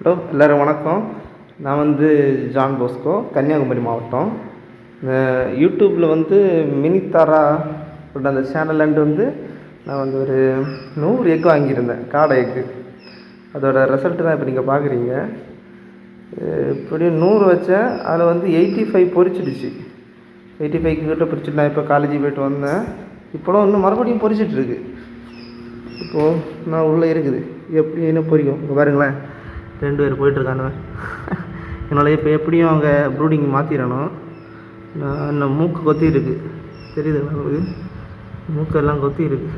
Hello எல்லோரும் வணக்கம். நான் வந்து ஜான் போஸ்கோ கன்னியாகுமரி மாவட்டம். இந்த யூடியூப்பில் வந்து மினித்தாரா அப்படின்ற அந்த சேனல்லேருந்து வந்து நான் வந்து ஒரு நூறு எக் வாங்கியிருந்தேன் காடை எக்கு அதோட ரிசல்ட்டு தான் இப்போ நீங்கள் பார்க்குறீங்க இப்படியும் நூறு வச்சேன் அதில் வந்து எயிட்டி ஃபைவ் பொறிச்சிடுச்சு எயிட்டி ஃபைவ் கிட்ட பிடிச்சிட்டு நான் இப்போ காலேஜ் போயிட்டு வந்தேன். இப்போலாம் இன்னும் மறுபடியும் பொறிச்சிட்ருக்கு இப்போது நான் உள்ளே இருக்குது. எப்படி என்ன பொறிக்கும் இங்கே பாருங்களேன். ரெண்டு பேர் போயிட்டுருக்கானுவ என்னால் இப்போ எப்படியும் அவங்க ப்ரூடிங் மாற்றிடணும் நான் இன்னும் மூக்கு கொத்தி இருக்கு தெரியுது உங்களுக்கு? மூக்கெல்லாம் கொத்தி இருக்கு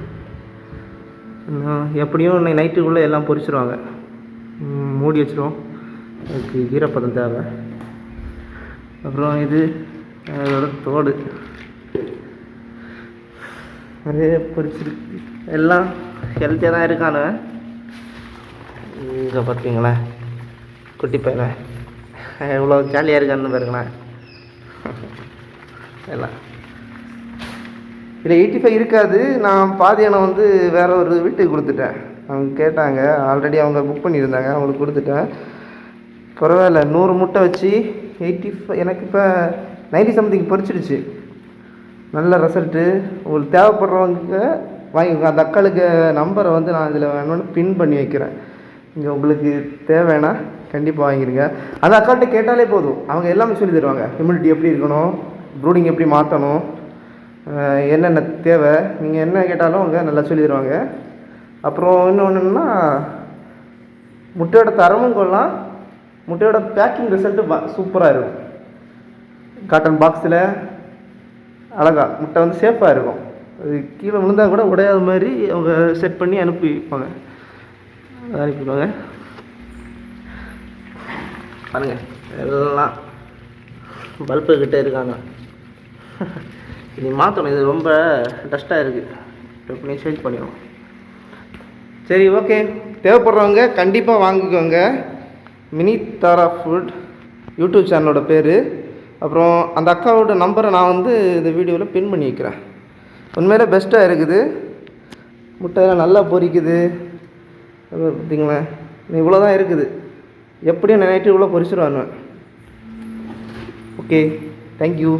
இன்னும் எப்படியும் இன்னைக்கு நைட்டுக்குள்ளே எல்லாம் பொரிச்சிருவாங்க. மூடி வச்சிருவோம். அதுக்கு ஈரப்பதம் தேவை. அப்புறம் இது அதோட தோடு. நிறைய பொரிச்சிருக்கு. எல்லாம் ஹெல்த்தியாக தான் இருக்கானு இங்கே பார்த்தீங்களா குட்டி பையனை? எவ்வளோ ஜாலியாக இருக்கான்னு பாருங்களேன். எல்லாம். இல்லை எயிட்டி ஃபைவ் இருக்காது. நான் பாதியானை வந்து வேற ஒரு வீட்டுக்கு கொடுத்துட்டேன். அவங்க கேட்டாங்க. ஆல்ரெடி அவங்க புக் பண்ணியிருந்தாங்க. அவங்களுக்கு கொடுத்துட்டேன். பரவாயில்ல. நூறு முட்டை வச்சு எயிட்டி ஃபைவ் எனக்கு இப்போ நைன்டி சம்திங் பொரிச்சிடுச்சு நல்ல ரிசல்ட்டு உங்களுக்கு தேவைப்படுறவங்க வாங்கிக்கோங்க. அந்த அக்காளுக்கு நம்பரை வந்து நான் இதில் வேணும்னு பின் பண்ணி வைக்கிறேன். இங்கே உங்களுக்கு தேவைன்னா கண்டிப்பாக வாங்கிடுங்க அந்த அக்காட்ட கேட்டாலே போதும். அவங்க எல்லாமே சொல்லி தருவாங்க. இம்யூனிட்டி எப்படி இருக்கணும்? ப்ரூடிங் எப்படி மாற்றணும் என்னென்ன தேவை? நீங்கள் என்ன கேட்டாலும் அவங்க நல்லா சொல்லி தருவாங்க. அப்புறம் இன்னொன்றுன்னா முட்டையோட தரமும் கொள்ளலாம். முட்டையோட பேக்கிங் ரிசல்ட்டு சூப்பராக இருக்கும். காட்டன் பாக்ஸில் அழகா முட்டை வந்து சேஃபாக இருக்கும். அது கீழே விழுந்தா கூட உடையாத மாதிரி அவங்க செட் பண்ணி அனுப்பி வைப்பாங்க. அனுப்பிடுவாங்க பாருங்க எல்லாம் பல்பு கிட்டே இருக்காங்க. இது மாற்றணும் இது ரொம்ப டஸ்ட்டாக இருக்குது எப்படி சேஞ்ச் பண்ணிடுவோம். சரி ஓகே தேவைப்படுறவங்க கண்டிப்பாக வாங்கிக்கோங்க. மினி தாரா ஃபுட் யூடியூப் சேனலோட பேர். அப்புறம் அந்த அக்காவோட நம்பரை நான் வந்து இந்த வீடியோவில் பின் பண்ணி வைக்கிறேன். உண்மையிலே பெஸ்ட்டாக இருக்குது. முட்டையெல்லாம் நல்லா பொரிக்குது. அது பார்த்தீங்களேன் இவ்வளோ தான் இருக்குது. எப்படியும் நைட்டு இவ்வளோ பொரிச்சிருவாங்க ஓகே தேங்க்யூ